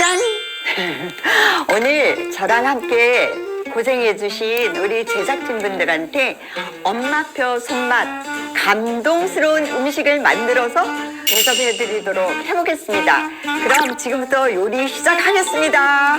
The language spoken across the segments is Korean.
짠! 오늘 저랑 함께 고생해주신 우리 제작진분들한테 엄마표 손맛 감동스러운 음식을 만들어서 대접해드리도록 해보겠습니다. 그럼 지금부터 요리 시작하겠습니다.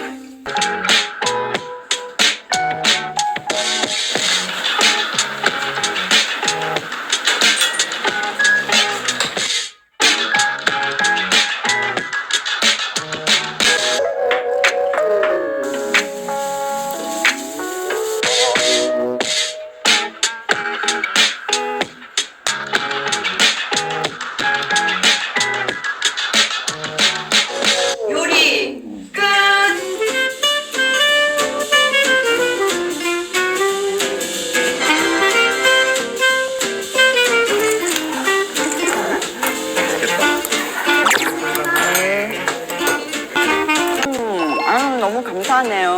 너무 감사하네요.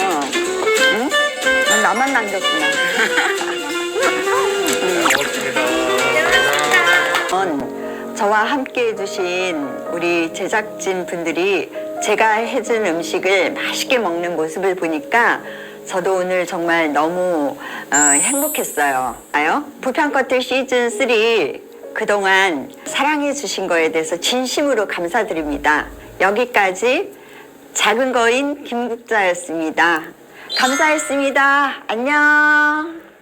응? 나만 남겼구나. 음, 저와 함께 해주신 우리 제작진 분들이 제가 해준 음식을 맛있게 먹는 모습을 보니까 저도 오늘 정말 너무 어, 행복했어요. 아요? 부평커트 시즌 3 그동안 사랑해 주신 거에 대해서 진심으로 감사드립니다. 여기까지 작은 거인 김국자였습니다. 감사했습니다. 안녕.